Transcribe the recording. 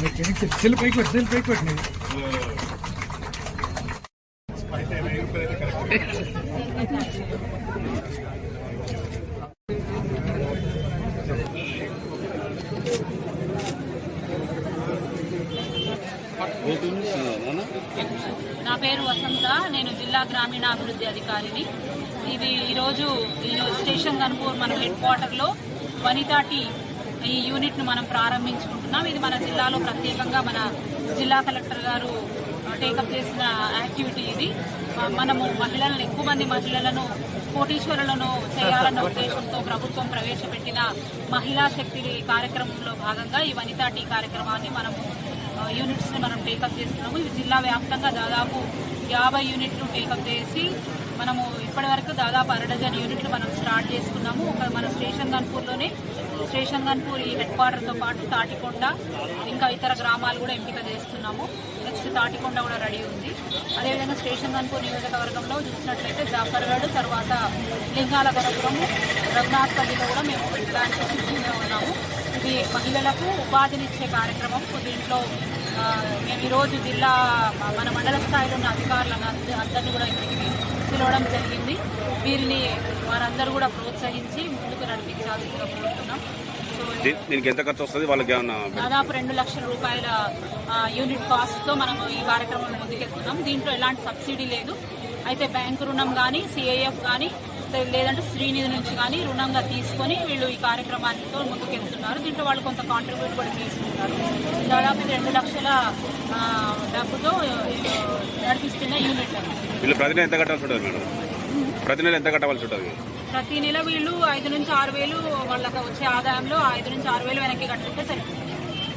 Cell పైకి పెట్టు cell పైకి నా పేరు వసంత. నేను జిల్లా గ్రామీణాభివృద్ధి అధికారిని. ఇది ఈరోజు ఈ స్టేషన్ కనుపూర్ మన హెడ్ క్వార్టర్లో వనితా టీ ఈ యూనిట్ను మనం ప్రారంభించుకుంటున్నాం. ఇది మన జిల్లాలో ప్రత్యేకంగా మన జిల్లా కలెక్టర్ గారు టేకప్ చేసిన యాక్టివిటీ ఇది. మనము మహిళలను ఎక్కువ మంది మహిళలను కోటీశ్వరులను చేయాలన్న ఉద్దేశంతో ప్రభుత్వం ప్రవేశపెట్టిన మహిళా శక్తి కార్యక్రమంలో భాగంగా ఈ వనితా టీ కార్యక్రమాన్ని మనము యూనిట్స్ని మనం టేకప్ చేస్తున్నాము. ఇవి జిల్లా వ్యాప్తంగా దాదాపు యాభై యూనిట్లు టేకప్ చేసి మనము ఇప్పటివరకు దాదాపు అరడజన్ యూనిట్లు మనం స్టార్ట్ చేసుకున్నాము. ఒక మన స్టేషన్ గన్పూర్లోనే స్టేషన్ గన్పూర్ ఈ హెడ్ క్వార్టర్తో పాటు తాటికొండ ఇంకా ఇతర గ్రామాలు కూడా ఎంపిక చేస్తున్నాము. నెక్స్ట్ తాటికొండ కూడా రెడీ ఉంది. అదేవిధంగా స్టేషన్ గన్పూర్ నియోజకవర్గంలో చూసినట్లయితే జాఫర్గఢ్ తర్వాత లింగాల గణపురము రఘునాథ్పల్లిలో కూడా మేము పెట్టడానికి సిద్ధంగా ఉన్నాము. ఇది మహిళలకు ఉపాధినిచ్చే కార్యక్రమం. దీంట్లో మేము ఈరోజు జిల్లా మన మండల స్థాయిలో ఉన్న అధికారులను అందరినీ కూడా ఇక్కడికి పిలవడం జరిగింది. వీరిని వారందరూ కూడా ప్రోత్సహించి ముందుకు నడిపించాల్సిందిగా కోరుతున్నాం. దీనికి ఎంత ఖర్చు వస్తుంది? వాళ్ళకి దాదాపు రెండు లక్షల రూపాయల యూనిట్ కాస్ట్తో మనం ఈ కార్యక్రమం ముందుకెళ్తున్నాం. దీంట్లో ఎలాంటి సబ్సిడీ లేదు. అయితే బ్యాంకు రుణం కానీ సిఐఎఫ్ కానీ లేదంటే శ్రీనిధి నుంచి కానీ రుణంగా తీసుకొని వీళ్ళు ఈ కార్యక్రమానితో ముందుకెళ్తున్నారు. దీంట్లో వాళ్ళు కొంత కాంట్రిబ్యూట్ కూడా చేసుకుంటారు. దాదాపు రెండు లక్షల డబ్బుతో నడిపిస్తున్న యూనిట్ వీళ్ళు ప్రతి నెల ఎంత కట్టాల్సి ఉంటుంది మేడం? ప్రతి నెల ఎంత కట్టవలసి ఉంటుంది? ప్రతి నెల వీళ్ళు ఐదు నుంచి ఆరు వేలు వాళ్ళకి వచ్చే ఆదాయంలో ఐదు నుంచి ఆరు వేలు వెనక్కి కట్టితే సరిపోతుంది.